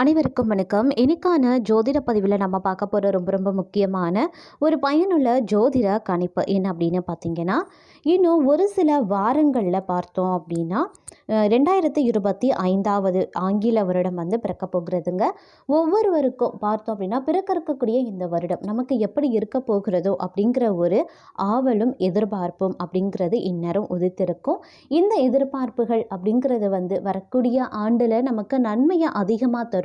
அனைவருக்கும் வணக்கம். இன்னைக்கான ஜோதிட பதிவில் நம்ம பார்க்க போகிற ரொம்ப ரொம்ப முக்கியமான ஒரு பயனுள்ள ஜோதிட கணிப்பு என்ன அப்படின்னு பார்த்தீங்கன்னா இன்னும் ஒரு சில வாரங்களில் பார்த்தோம் அப்படின்னா ரெண்டாயிரத்தி இருபத்தி ஐந்தாவது ஆங்கில வருடம் வந்து பிறக்க போகிறதுங்க. ஒவ்வொருவருக்கும் பார்த்தோம் அப்படின்னா பிறக்க இருக்கக்கூடிய இந்த வருடம் நமக்கு எப்படி இருக்க போகிறதோ அப்படிங்கிற ஒரு ஆவலும் எதிர்பார்ப்பும் அப்படிங்கிறது இந்நேரம் உதித்திருக்கும். இந்த எதிர்பார்ப்புகள் அப்படிங்கிறது வந்து வரக்கூடிய ஆண்டில் நமக்கு நன்மையை அதிகமாக தரும்.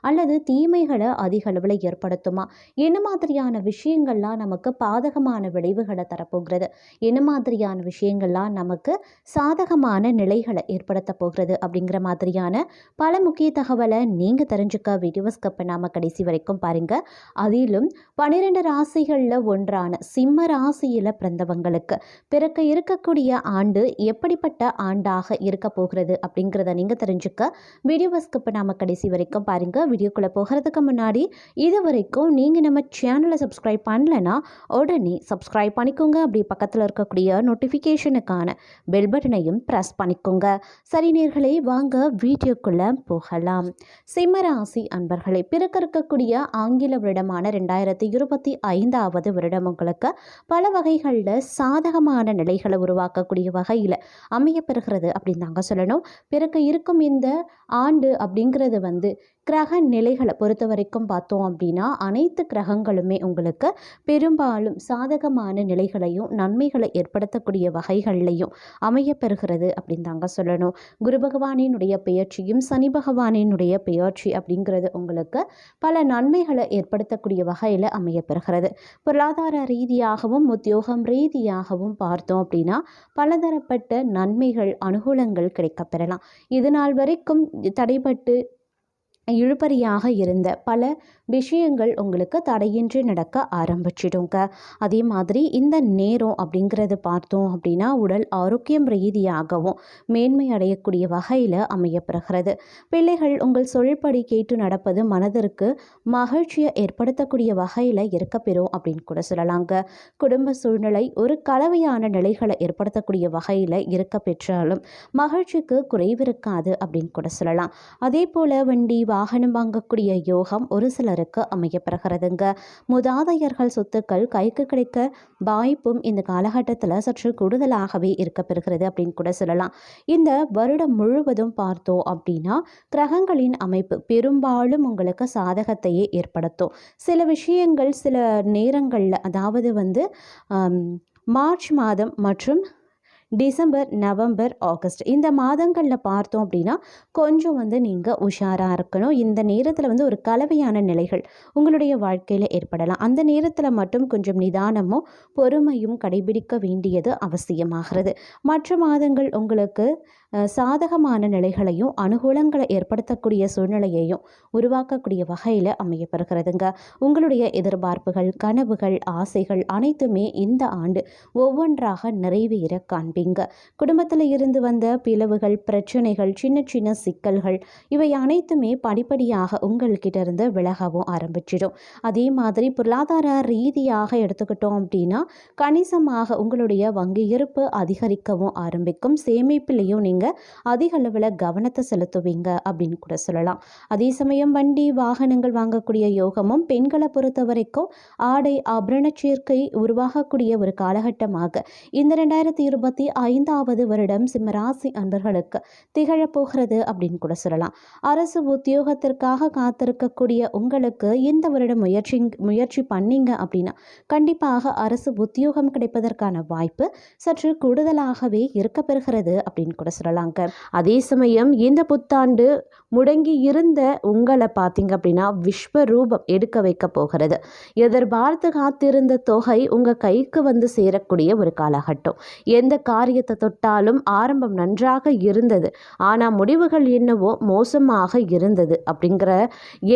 அல்லது தீமைகளை அதிக அளவில் ஏற்படுத்துமா? என்ன மாதிரியான விஷயங்கள்லாம் நமக்கு பாதகமான விளைவுகளை தரப்போகிறது? என்ன மாதிரியான விஷயங்கள்லாம் நமக்கு சாதகமான நிலைகளை ஏற்படுத்த போகிறது? அப்படிங்கிற மாதிரியான பல முக்கிய தகவலை நீங்கள் தெரிஞ்சுக்க வீடியோஸ் கப்ப நாம கடைசி வரைக்கும் பாருங்க. அதிலும் பன்னிரெண்டு ராசிகளில் ஒன்றான சிம்ம ராசியில் பிறந்தவங்களுக்கு பிறக்க இருக்கக்கூடிய ஆண்டு எப்படிப்பட்ட ஆண்டாக இருக்க போகிறது அப்படிங்கிறத நீங்கள் தெரிஞ்சுக்க வீடியோவை ஸ்கிப் நாம கடைசி வரைக்கும் பாருங்கள் வீடியோக்குள்ளே போகிறதுக்கு முன்னாடி இது வரைக்கும் நீங்கள் நம்ம சேனலை சப்ஸ்கிரைப் பண்ணலைன்னா உடனே சப்ஸ்கிரைப் பண்ணிக்கோங்க. அப்படி பக்கத்தில் இருக்கக்கூடிய நோட்டிஃபிகேஷனுக்கான பெல் பட்டனையும் ப்ரெஸ் பண்ணிக்கோங்க. சரி நேர்களே வாங்க வீடியோக்குள்ளே போகலாம். சிம்மராசி அன்பர்களே பிறக்க இருக்கக்கூடிய ஆங்கில வருடமான ரெண்டாயிரத்தி இருபத்தி ஐந்தாவது வருடம் உங்களுக்கு பல வகைகளில் சாதகமான நிலைகளை உருவாக்கக்கூடிய வகையில் அமையப்பெறுகிறது அப்படின்னு தாங்க சொல்லணும். பிறக்க இருக்கும் இந்த ஆண்டு அப்படிங்கிறது வந்து கிரக நிலைகளை பொறுத்த வரைக்கும் பார்த்தோம் அப்படின்னா அனைத்து கிரகங்களுமே உங்களுக்கு பெரும்பாலும் சாதகமான நிலைகளையும் நன்மைகளை ஏற்படுத்தக்கூடிய வகைகள்லையும் அமையப்பெறுகிறது அப்படின்னு தாங்க சொல்லணும். குரு பகவானினுடைய பெயர்ச்சியும் சனி பகவானினுடைய பெயர்ச்சி அப்படிங்கிறது உங்களுக்கு பல நன்மைகளை ஏற்படுத்தக்கூடிய வகையில் அமையப்பெறுகிறது. பொருளாதார ரீதியாகவும் உத்தியோகம் ரீதியாகவும் பார்த்தோம் அப்படின்னா பலதரப்பட்ட நன்மைகள் அனுகூலங்கள் கிடைக்கப்பெறலாம். இது நாள் வரைக்கும் தடைபட்டு இழுபறியாக இருந்த பல விஷயங்கள் உங்களுக்கு தடையின்றி நடக்க ஆரம்பிச்சிடுங்க. அதே மாதிரி இந்த நேரம் அப்படிங்கிறது பார்த்தோம் அப்படின்னா உடல் ஆரோக்கியம் ரீதியாகவும் மேன்மை அடையக்கூடிய வகையில் அமையப்பெறுகிறது. பிள்ளைகள் உங்கள் சொல்படி கேட்டு நடப்பது மனதிற்கு மகிழ்ச்சியை ஏற்படுத்தக்கூடிய வகையில் இருக்கப்பெறும் அப்படின்னு கூட சொல்லலாங்க. குடும்ப சூழ்நிலை ஒரு கலவையான நிலைகளை ஏற்படுத்தக்கூடிய வகையில் இருக்க பெற்றாலும் மகிழ்ச்சிக்கு குறைவிருக்காது அப்படின்னு கூட சொல்லலாம். அதே போல் வண்டி வாகனம் வாங்கக்கூடிய யோகம் ஒரு சிலருக்கு அமையப்பெறுகிறதுங்க. முதாதையர்கள் சொத்துக்கள் கைக்கு கிடைக்க வாய்ப்பும் இந்த காலகட்டத்தில் சற்று கூடுதலாகவே இருக்கப்பெறுகிறது அப்படின்னு கூட சொல்லலாம். இந்த வருடம் முழுவதும் பார்த்தோம் அப்படின்னா கிரகங்களின் அமைப்பு பெரும்பாலும் உங்களுக்கு சாதகத்தையே ஏற்படுத்தும். சில விஷயங்கள் சில நேரங்களில் அதாவது வந்து மார்ச் மாதம் மற்றும் டிசம்பர் நவம்பர் ஆகஸ்ட் இந்த மாதங்களில் பார்த்தோம் அப்படின்னா கொஞ்சம் வந்து நீங்கள் உஷாராக இருக்கணும். இந்த நேரத்தில் வந்து ஒரு கலவையான நிலைகள் உங்களுடைய வாழ்க்கையில் ஏற்படலாம். அந்த நேரத்தில் மட்டும் கொஞ்சம் நிதானமும் பொறுமையும் கடைபிடிக்க வேண்டியது அவசியமாகிறது. மற்ற மாதங்கள் உங்களுக்கு சாதகமான நிலைகளையும் அனுகூலங்களை ஏற்படுத்தக்கூடிய சூழ்நிலையையும் உருவாக்கக்கூடிய வகையில் அமையப்படுகிறதுங்க உங்களுடைய எதிர்பார்ப்புகள் கனவுகள் ஆசைகள் அனைத்துமே இந்த ஆண்டு ஒவ்வொன்றாக நிறைவேற காண்பீங்க குடும்பத்தில் இருந்து வந்த பிளவுகள் பிரச்சனைகள் சின்ன சின்ன சிக்கல்கள் இவை அனைத்துமே படிப்படியாக உங்கள்கிட்ட இருந்து விலகவும் ஆரம்பிச்சிடும். அதே மாதிரி பொருளாதார ரீதியாக எடுத்துக்கிட்டோம் அப்படின்னா கணிசமாக உங்களுடைய வங்கி இருப்பு அதிகரிக்கவும் ஆரம்பிக்கும். சேமிப்பிலையும் நீங்கள் அதிக அளவில் கவனத்தை செலுத்துவீங்க அப்படின்னு கூட சொல்லலாம். அதே சமயம் வண்டி வாகனங்கள் வாங்கக்கூடிய யோகமும் பெண்களை பொறுத்த வரைக்கும் ஆடை ஆபரண சேர்க்கை உருவாகக்கூடிய ஒரு காலகட்டமாக இந்த ரெண்டாயிரத்தி இருபத்தி ஐந்தாவது வருடம் சிம்மராசி அன்பர்களுக்கு திகழப்போகிறது அப்படின்னு கூட சொல்லலாம். அரசு உத்தியோகத்திற்காக காத்திருக்கக்கூடிய உங்களுக்கு இந்த வருடம் முயற்சி முயற்சி பண்ணீங்க அப்படின்னா கண்டிப்பாக அரசு உத்தியோகம் கிடைப்பதற்கான வாய்ப்பு சற்று கூடுதலாகவே இருக்கப்பெறுகிறது அப்படின்னு கூட சொல்லலாங்க. அதே சமயம் இந்த புத்தாண்டு முடங்கி இருந்த உங்களை பார்த்தீங்க அப்படின்னா விஸ்வரூபம் எடுக்க வைக்க போகிறது. எதிர்பார்த்து காத்திருந்த தொகை உங்கள் கைக்கு வந்து சேரக்கூடிய ஒரு காலகட்டம். எந்த கால காரியத்தை தொட்டாலும் ஆரம்பம் நன்றாக இருந்தது. ஆனால் முடிவுகள் என்னவோ மோசமாக இருந்தது அப்படிங்கிற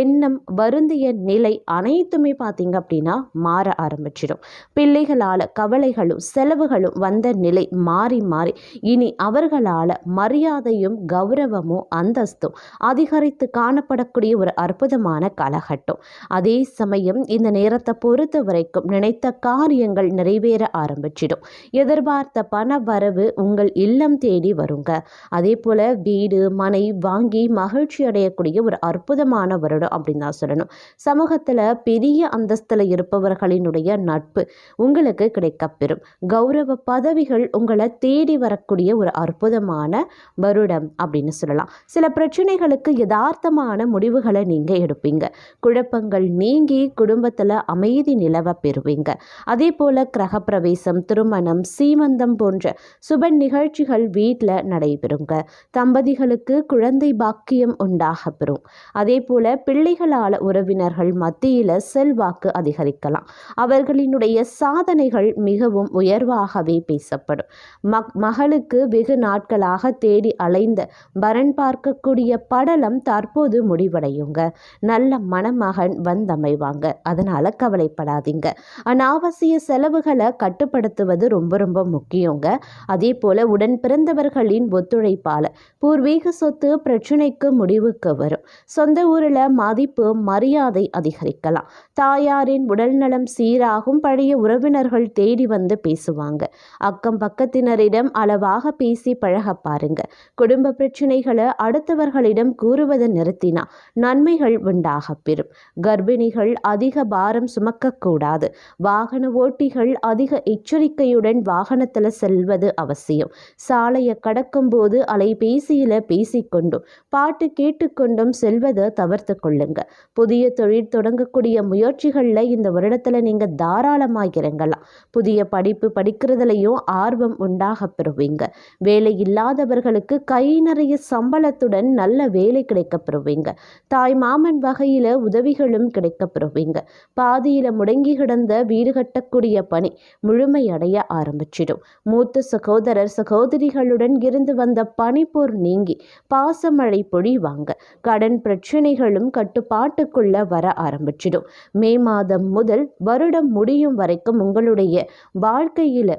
எண்ணம் வருந்திய நிலை அனைத்துமே பார்த்தீங்க அப்படின்னா மாற ஆரம்பிச்சிடும். பிள்ளைகளால் கவலைகளும் செலவுகளும் வந்த நிலை மாறி மாறி. இனி அவர்களால் மரியாதையும் கௌரவமும் அந்தஸ்தும் அதிகரித்து காணப்படக்கூடிய ஒரு அற்புதமான காலகட்டம். அதே சமயம் இந்த நேரத்தை பொறுத்த வரைக்கும் நினைத்த காரியங்கள் நிறைவேற ஆரம்பிச்சிடும். எதிர்பார்த்த பண வரவு உங்கள் இல்லம் தேடி வருங்க. அதே போல் வீடு மனை வாங்கி மகிழ்ச்சி அடையக்கூடிய ஒரு அற்புதமான வருடம் அப்படின்னு தான் சொல்லணும். சமூகத்தில் பெரிய அந்தஸ்தில் இருப்பவர்களினுடைய நட்பு உங்களுக்கு கிடைக்கப்பெறும். கௌரவ பதவிகள் உங்களை தேடி வரக்கூடிய ஒரு அற்புதமான வருடம் அப்படின்னு சொல்லலாம். சில பிரச்சனைகளுக்கு யதார்த்தமான முடிவுகளை நீங்கள் எடுப்பீங்க. குழப்பங்கள் நீங்கி குடும்பத்தில் அமைதி நிலவ பெறுவீங்க. அதே போல் கிரகப்பிரவேசம் திருமணம் சீமந்தம் போன்ற சுப நிகழ்ச்சிகள் வீட்டில் நடைபெறுங்க. தம்பதிகளுக்கு குழந்தை பாக்கியம் உண்டாக பெறும் அதே போல் பிள்ளைகளால் உறவினர்கள் மத்தியில் செல்வாக்கு அதிகரிக்கலாம். அவர்களினுடைய சாதனைகள் மிகவும் உயர்வாகவே பேசப்படும். மக் மகளுக்கு வெகு நாட்களாக தேடி அலைந்த வரன் பார்க்கக்கூடிய படலம் தற்போது முடிவடையுங்க. நல்ல மணமகன் வந்தமைவாங்க. அதனால் கவலைப்படாதீங்க. அனாவசிய செலவுகளை கட்டுப்படுத்துவது ரொம்ப ரொம்ப முக்கியங்க. அதே போல உடன் பிறந்தவர்களின் ஒத்துழைப்பால். பூர்வீக சொத்து பிரச்சனைக்கு முடிவுக்கு வரும். சொந்த ஊரில் மதிப்பு மரியாதை அதிகரிக்கலாம். தாயாரின் உடல்நலம் சீராகும் பழைய உறவினர்கள் தேடி வந்து பேசுவாங்க. அக்கம் பக்கத்தினரிடம் அளவாக பேசி பழக பாருங்க. குடும்ப பிரச்சனைகளை அடுத்தவர்களிடம் கூறுவதை நிறுத்தினா நன்மைகள் உண்டாக பெறும். கர்ப்பிணிகள் அதிக பாரம் சுமக்கக்கூடாது. வாகன ஓட்டிகள் அதிக எச்சரிக்கையுடன் வாகனத்தில் செல்வது அவசியம். சாலையை கடக்கும்போது அலைபேசியில் பேசிக்கொண்டும் பாட்டு கேட்டுக்கொண்டும் செல்வதை தவிர்த்து கொள்ளுங்க புதிய தொழில் தொடங்கக்கூடிய முயற்சிகளில் இந்த வருடத்தில் நீங்கள் தாராளமாக இறங்கலாம் புதிய படிப்பு படிக்கிறதுலையும் ஆர்வம் உண்டாக பெறுவீங்க. வேலை இல்லாதவர்களுக்கு கை நிறைய சம்பளத்துடன் நல்ல வேலை கிடைக்க பெறுவீங்க. தாய் மாமன் வகையில் உதவிகளும் கிடைக்க பெறுவீங்க. பாதியில் முடங்கி கிடந்த வீடு கட்டக்கூடிய பணி முழுமையடைய ஆரம்பிச்சிடும். மூத்த சகோதரர் சகோதரிகளுடன் இருந்து வந்த பனிப்போர் நீங்கி பாசமழை பொழிவாங்க. கடன் பிரச்சனைகளும் கட்டுப்பாட்டுக்குள்ள வர ஆரம்பிச்சிடும். மே மாதம் முதல் வருடம் முடியும் வரைக்கும் உங்களுடைய வாழ்க்கையில்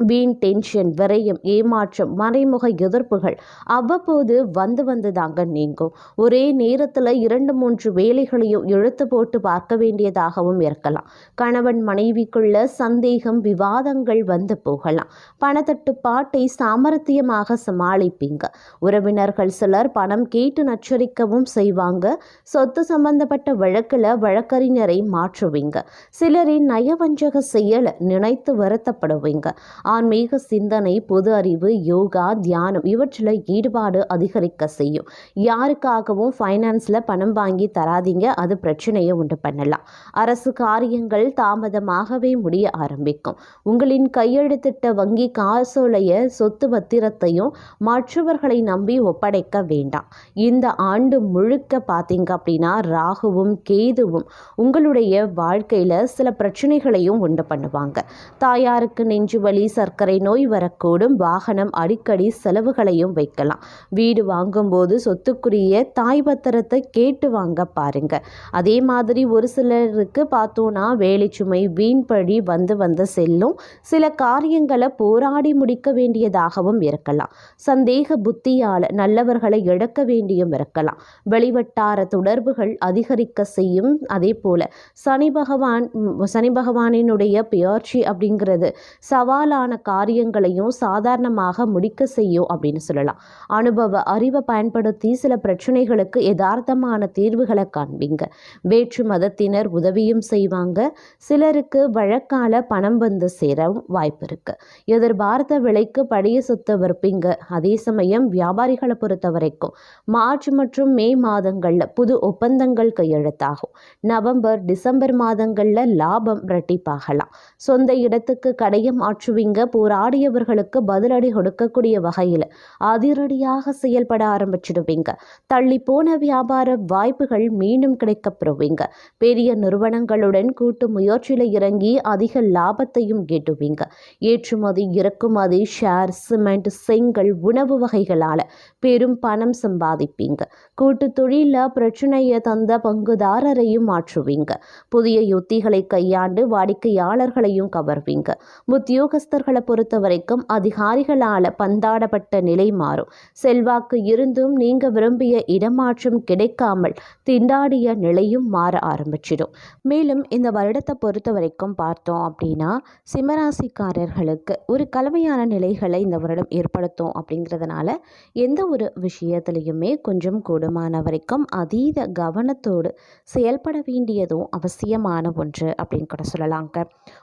வீண் டென்ஷன் விரயம் ஏமாற்றம் மறைமுக எதிர்ப்புகள் அவ்வப்போது வந்து வந்து தாங்க நீங்கும். ஒரே நேரத்தில் இரண்டு மூன்று வேலைகளையும் இழுத்து போட்டு பார்க்க வேண்டியதாகவும் இருக்கலாம். கணவன் மனைவிக்குள்ள சந்தேகம் விவாதங்கள் வந்து போகலாம். பணத்தட்டுப்பாட்டை சாமர்த்தியமாக சமாளிப்பீங்க. உறவினர்கள் சிலர் பணம் கேட்டு நச்சரிக்கவும் செய்வாங்க. சொத்து சம்பந்தப்பட்ட வழக்கில் வழக்கறிஞரை மாற்றுவீங்க. சிலரின் நயவஞ்சக செயலை நினைத்து வருத்தப்படுவீங்க. ஆன்மீக சிந்தனை பொது அறிவு யோகா தியானம் இவற்றில் ஈடுபாடு அதிகரிக்க செய்யும். யாருக்காகவும் ஃபைனான்ஸில் பணம் வாங்கி தராதீங்க. அது பிரச்சனையை உண்டு பண்ணலாம். அரசு காரியங்கள் தாமதமாகவே முடிய ஆரம்பிக்கும். உங்களின் கையெழுத்திட்ட வங்கி காசோலைய சொத்து பத்திரத்தையும் மற்றவர்களை நம்பி ஒப்படைக்க வேண்டாம். இந்த ஆண்டு முழுக்க பார்த்தீங்க அப்படின்னா ராகுவும் கேதுவும் உங்களுடைய வாழ்க்கையில் சில பிரச்சனைகளையும் உண்டு பண்ணுவாங்க. தாயாருக்கு நெஞ்சு வலி சர்க்கரை நோய் வரக்கூடும். வாகனம் அடிக்கடி செலவுகளையும் வைக்கலாம். வீடு வாங்கும்போது சொத்துக்குரிய தாய் பத்திரத்தை கேட்டு வாங்க பாருங்க. அதே மாதிரி ஒரு சிலருக்கு பார்த்தோன்னா வேலை சுமை வீண் பழி வந்து வந்து செல்லும். சில காரியங்களை போராடி முடிக்க வேண்டியதாகவும் இருக்கலாம். சந்தேக புத்தியால் நல்லவர்களை இழக்க வேண்டியும் இருக்கலாம். வெளிவட்டார தொடர்புகள் அதிகரிக்க செய்யும். அதே போல சனி பகவான் சனி பகவானினுடைய பெயர்ச்சி அப்படிங்கிறது சவாலான காரியங்களையும் சாதாரணமாக முடிக்க செய்யும் அப்படின்னு சொல்லலாம். அனுபவ அறிவை பயன்படுத்தி சில பிரச்சனைகளுக்கு யதார்த்தமான தீர்வுகளை காண்பீங்க. வேற்று மதத்தினர் உதவியும் செய்வாங்க. சிலருக்கு வழக்கால பணம் வந்து சேரவும் வாய்ப்பு இருக்கு. எதிர்பார்த்த விலைக்கு பழைய சொத்தை விற்பீங்க. அதே சமயம் வியாபாரிகளை பொறுத்த வரைக்கும் மார்ச் மற்றும் மே மாதங்களில் புது ஒப்பந்தங்கள் கையெழுத்தாகும். நவம்பர் டிசம்பர் மாதங்களில் லாபம் இரட்டிப்பாகலாம். சொந்த இடத்துக்கு கடையை மாற்றுவீங்க. இங்கே போராடியவர்களுக்கு பதிலடி கொடுக்கக்கூடிய வகையில் அதிரடியாக செயல்பட ஆரம்பிச்சிடுவீங்க. தள்ளி போன வியாபார வாய்ப்புகள் மீண்டும் கிடைக்கப் பெறுவீங்க. பெரிய நிறுவனங்களுடன் கூட்டு முயற்சியில் இறங்கி அதிக லாபத்தையும் கேட்டுவீங்க ஏற்றுமதி இறக்குமதி ஷேர் சிமெண்ட் செங்கல் உணவு வகைகளால் பெரும் பணம் சம்பாதிப்பீங்க. கூட்டு தொழிலில் பிரச்சனையை தந்த பங்குதாரரையும் மாற்றுவீங்க. புதிய யுத்திகளை கையாண்டு வாடிக்கையாளர்களையும் கவர்வீங்க. உத்தியோகஸ்தர் உத்தியோகஸ்தர்களை பொறுத்த வரைக்கும் அதிகாரிகளால் பந்தாடப்பட்ட நிலை மாறும். செல்வாக்கு இருந்தும் நீங்க விரும்பிய இடமாற்றம் கிடைக்காமல் திண்டாடிய நிலையும் மாற ஆரம்பிச்சிடும். மேலும் இந்த வருடத்தை பொறுத்த வரைக்கும் பார்த்தோம் அப்படின்னா சிம்மராசிக்காரர்களுக்கு ஒரு கலவையான நிலைகளை இந்த வருடம் ஏற்படுத்தும் அப்படிங்கிறதுனால எந்த ஒரு விஷயத்துலையுமே கொஞ்சம் கூடுமான வரைக்கும் அதீத கவனத்தோடு செயல்பட வேண்டியதும் அவசியமான ஒன்று அப்படின்னு கூட சொல்லலாங்க.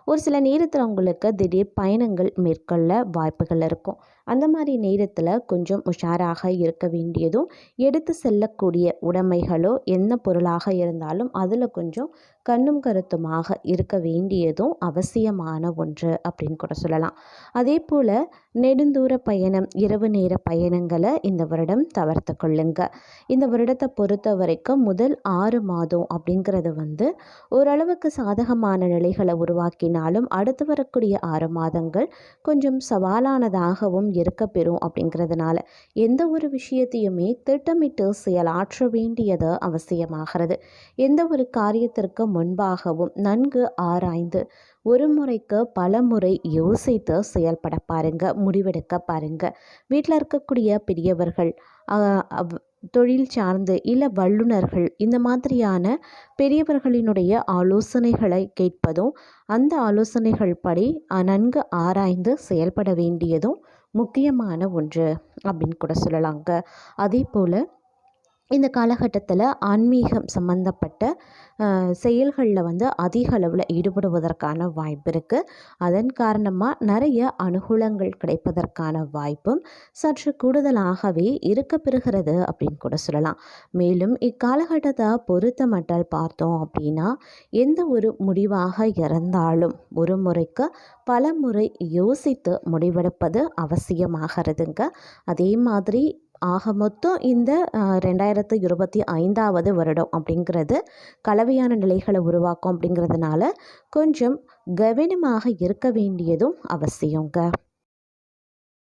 ஒரு சில நேரத்தில் உங்களுக்கு திடீர் பயணங்கள் மேற்கொள்ள வாய்ப்புகள் இருக்கும். அந்த மாதிரி நேரத்தில் கொஞ்சம் உஷாராக இருக்க வேண்டியதும் எடுத்து செல்லக்கூடிய உடைமைகளோ என்ன பொருளாக இருந்தாலும் அதில் கொஞ்சம் கண்ணும் கருத்துமாக இருக்க வேண்டியதும் அவசியமான ஒன்று அப்படின்னு கூட சொல்லலாம். அதே போல் நெடுந்தூர பயணம் இரவு நேர பயணங்களை இந்த வருடம் தவிர்த்து கொள்ளுங்க. இந்த வருடத்தை பொறுத்த வரைக்கும் முதல் ஆறு மாதம் அப்படிங்கிறது வந்து ஓரளவுக்கு சாதகமான நிலைகளை உருவாக்கினாலும் அடுத்து வரக்கூடிய ஆறு மாதங்கள் கொஞ்சம் சவாலானதாகவும் இருக்க பெறும் அப்படிங்கிறதுனால எந்த ஒரு விஷயத்தையுமே திட்டமிட்டு செயலாற்ற வேண்டியது அவசியமாகிறது. எந்த ஒரு காரியத்திற்கு முன்பாகவும் நன்கு ஆராய்ந்து ஒரு முறைக்கு பல முறை யோசித்து செயல்பட பாருங்க முடிவெடுக்க பாருங்க. வீட்டில் இருக்கக்கூடிய பெரியவர்கள் தொழில் சார்ந்து இல்லை வல்லுநர்கள் இந்த மாதிரியான பெரியவர்களினுடைய ஆலோசனைகளை கேட்பதும் அந்த ஆலோசனைகள் படி நன்கு ஆராய்ந்து செயல்பட வேண்டியதும் முக்கியமான ஒன்று அப்படின்னு கூட சொல்லலாங்க. அதே போல் இந்த காலகட்டத்தில் ஆன்மீகம் சம்பந்தப்பட்ட செயல்களில் வந்து அதிக அளவில் ஈடுபடுவதற்கான வாய்ப்பு இருக்குது அதன் காரணமாக நிறைய அனுகூலங்கள் கிடைப்பதற்கான வாய்ப்பும் சற்று கூடுதலாகவே இருக்க பெறுகிறது அப்படின்னு கூட சொல்லலாம். மேலும் இக்காலகட்டத்தை பொறுத்த மட்டும் பார்த்தோம் அப்படின்னா எந்த ஒரு முடிவாக இருந்தாலும் ஒரு முறைக்கு பல முறை யோசித்து முடிவெடுப்பது அவசியமாகிறதுங்க. அதே மாதிரி ஆக மொத்தம் இந்த ரெண்டாயிரத்து இருபத்தி ஐந்தாவது வருடம் அப்படிங்கிறது கலவையான நிலைகளை உருவாக்கும் அப்படிங்கிறதுனால கொஞ்சம் கவனமாக இருக்க வேண்டியதும் அவசியங்க.